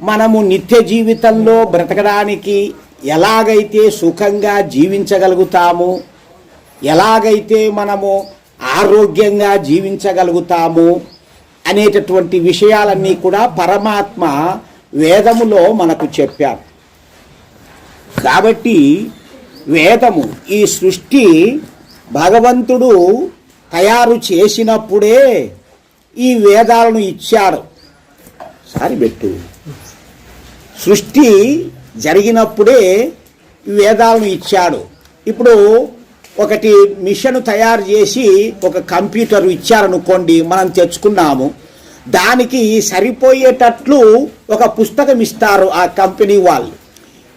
మనము నిత్య జీవితంలో బ్రతకడానికి ఎలాగైతే సుఖంగా జీవించగలుగుతాము ఎలాగైతే మనము ఆరోగ్యంగా జీవించగలుగుతాము అనేటటువంటి విషయాలన్నీ కూడా పరమాత్మ వేదములో మనకు చెప్పారు. కాబట్టి వేదము ఈ సృష్టి భగవంతుడు తయారు చేసినప్పుడే ఈ వేదాలను ఇచ్చాడు. సారి పెట్టు. సృష్టి జరిగినప్పుడే వేదాలను ఇచ్చాడు. ఇప్పుడు ఒకటి మిషన్ తయారు చేసి ఒక కంప్యూటర్ ఇచ్చారనుకోండి మనం తెచ్చుకున్నాము. దానికి సరిపోయేటట్లు ఒక పుస్తకం ఇస్తారు ఆ కంపెనీ వాళ్ళు.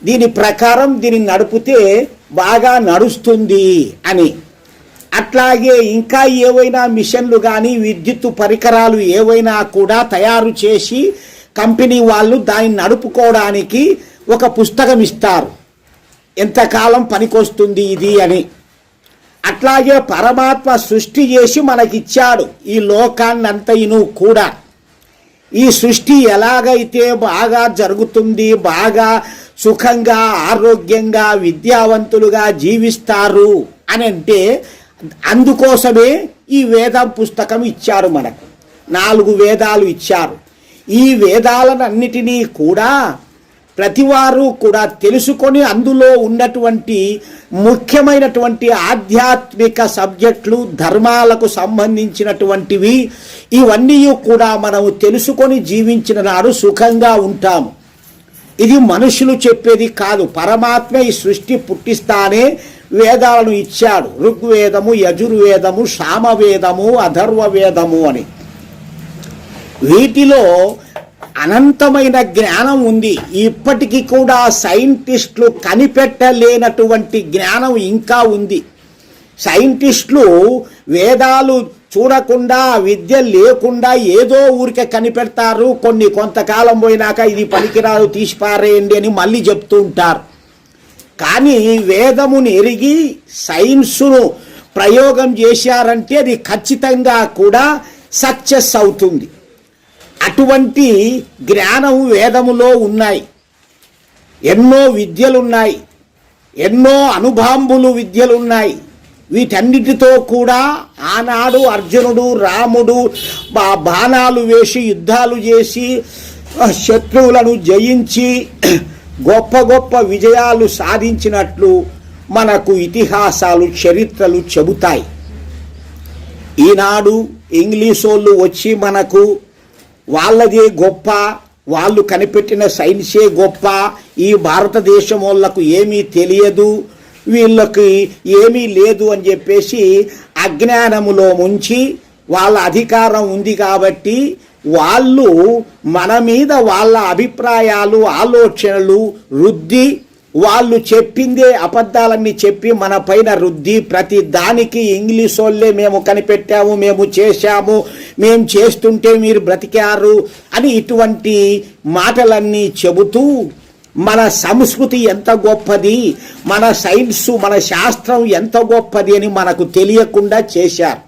దీని ప్రకారం దీన్ని నడిపితే బాగా నడుస్తుంది అని. అట్లాగే ఇంకా ఏవైనా మిషన్లు కానీ విద్యుత్ పరికరాలు ఏవైనా కూడా తయారు చేసి కంపెనీ వాళ్ళు దాన్ని నడుపుకోవడానికి ఒక పుస్తకం ఇస్తారు. ఎంతకాలం పనికొస్తుంది ఇది అని. అట్లాగే పరమాత్మ సృష్టి చేసి మనకిచ్చాడు ఈ లోకాన్నంతయును కూడా. ఈ సృష్టి ఎలాగైతే బాగా జరుగుతుంది బాగా సుఖంగా ఆరోగ్యంగా విద్యావంతులుగా జీవిస్తారు అని అంటే అందుకోసమే ఈ వేదం పుస్తకం ఇచ్చారు మనకు. నాలుగు వేదాలు ఇచ్చారు. ఈ వేదాలనన్నిటినీ కూడా ప్రతివారు కూడా తెలుసుకొని అందులో ఉన్నటువంటి ముఖ్యమైనటువంటి ఆధ్యాత్మిక సబ్జెక్టులు ధర్మాలకు సంబంధించినటువంటివి ఇవన్నీ కూడా మనము తెలుసుకొని జీవించిన నాడు సుఖంగా ఉంటాము ఇది మనుషులు చెప్పేది కాదు. పరమాత్మ ఈ సృష్టి పుట్టిస్తానే వేదాలను ఇచ్చాడు. ఋగ్వేదము యజుర్వేదము సామవేదము అధర్వ వేదము అని. వీటిలో అనంతమైన జ్ఞానం ఉంది. ఇప్పటికీ కూడా సైంటిస్టులు కనిపెట్టలేనటువంటి జ్ఞానం ఇంకా ఉంది. సైంటిస్టులు వేదాలు చూడకుండా విద్య లేకుండా ఏదో ఊరికే కనిపెడతారు. కొన్ని కొంతకాలం పోయినాక ఇది పనికిరాదు తీసిపారేయండి అని మళ్ళీ చెప్తూ ఉంటారు. కానీ వేదమును ఎరిగి సైన్సును ప్రయోగం చేశారంటే అది ఖచ్చితంగా కూడా సక్సెస్ అవుతుంది. అటువంటి జ్ఞానం వేదములో ఉన్నాయి. ఎన్నో విద్యలున్నాయి. ఎన్నో అనుభాంబులు విద్యలున్నాయి. వీటన్నిటితో కూడా ఆనాడు అర్జునుడు రాముడు బా బాణాలు వేసి యుద్ధాలు చేసి శత్రువులను జయించి గొప్ప గొప్ప విజయాలు సాధించినట్లు మనకు ఇతిహాసాలు చరిత్రలు చెబుతాయి. ఈనాడు ఇంగ్లీష్ వాళ్ళు వచ్చి మనకు వాళ్ళదే గొప్ప వాళ్ళు కనిపెట్టిన సైన్సే గొప్ప ఈ భారతదేశం వాళ్ళకు ఏమీ తెలియదు వీళ్ళకి ఏమీ లేదు అని చెప్పేసి అజ్ఞానములో ముంచి వాళ్ళ అధికారం ఉంది కాబట్టి వాళ్ళు మన మీద వాళ్ళ అభిప్రాయాలు ఆలోచనలు రుద్ది వాళ్ళు చెప్పిందే అబద్ధాలన్నీ చెప్పి మన పైన రుద్ది ప్రతి దానికి ఇంగ్లీష్ వాళ్ళే మేము కనిపెట్టాము మేము చేశాము మేము చేస్తుంటే మీరు బ్రతికారు అని ఇటువంటి మాటలన్నీ చెబుతూ మన సంస్కృతి ఎంత గొప్పది మన సైన్సు మన శాస్త్రం ఎంత గొప్పది అని మనకు తెలియకుండా చేశారు.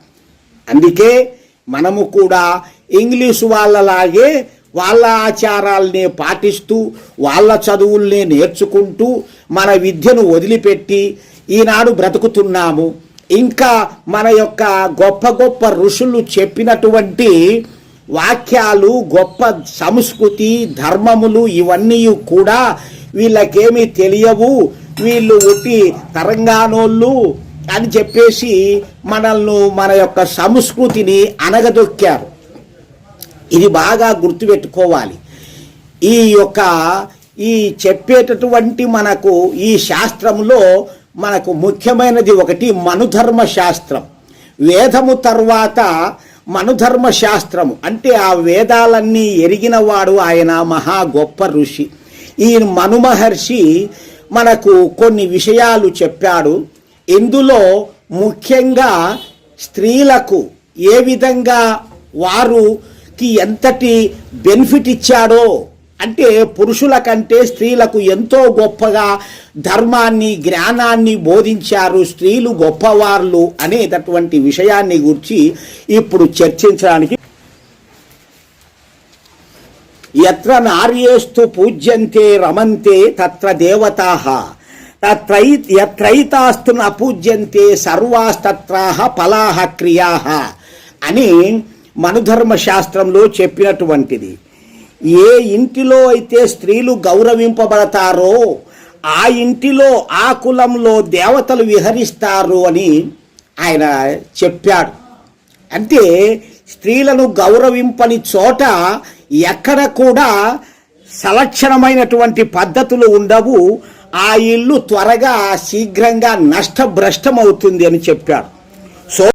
అందుకే మనము కూడా ఇంగ్లీషు వాళ్ళలాగే వాళ్ళ ఆచారాల్ని పాటిస్తూ వాళ్ళ చదువుల్నే నేర్చుకుంటూ మన విద్యను వదిలిపెట్టి ఈనాడు బ్రతుకుతున్నాము. ఇంకా మన యొక్క గొప్ప గొప్ప ఋషులు చెప్పినటువంటి వాక్యాలు గొప్ప సంస్కృతి ధర్మములు ఇవన్నీ కూడా వీళ్ళకేమీ తెలియవు. వీళ్ళు ఒట్టి తరంగానోళ్ళు అని చెప్పేసి మనల్ని మన యొక్క సంస్కృతిని అనగదొక్కారు. ఇది బాగా గుర్తుపెట్టుకోవాలి. ఈ యొక్క ఈ చెప్పేటటువంటి మనకు ఈ శాస్త్రంలో మనకు ముఖ్యమైనది ఒకటి మనుధర్మ శాస్త్రం. వేదము తర్వాత మనుధర్మ శాస్త్రము. అంటే ఆ వేదాలన్నీ ఎరిగిన వాడు ఆయన మహా గొప్ప ఋషి. ఈ మనుమహర్షి మనకు కొన్ని విషయాలు చెప్పాడు. ఇందులో ముఖ్యంగా స్త్రీలకు ఏ విధంగా వారు వారుకి ఎంతటి బెనిఫిట్ ఇచ్చాడో అంటే పురుషుల కంటే స్త్రీలకు ఎంతో గొప్పగా ధర్మాన్ని జ్ఞానాన్ని బోధించారు స్త్రీలు గొప్పవార్లు అనేటటువంటి విషయాన్ని గురించి ఇప్పుడు చర్చించడానికి. ఎత్ర నార్యేస్తు పూజ్యంతే రమంతే తత్ర దేవతా. తత్రై ఎత్రైతాస్తు నపూజ్యంతే సర్వాస్తత్రాహ ఫలాహ క్రియాహ అని మనుధర్మ శాస్త్రంలో చెప్పినటువంటిది. ఏ ఇంటిలో అయితే స్త్రీలు గౌరవింపబడతారో ఆ ఇంటిలో ఆ కులంలో దేవతలు విహరిస్తారు అని ఆయన చెప్పాడు. అంటే స్త్రీలను గౌరవింపని చోట ఎక్కడ కూడా సలక్షణమైనటువంటి పద్ధతులు ఉండవు. ఆ ఇల్లు త్వరగా శీఘ్రంగా నష్టభ్రష్టమవుతుంది అని చెప్పాడు. సో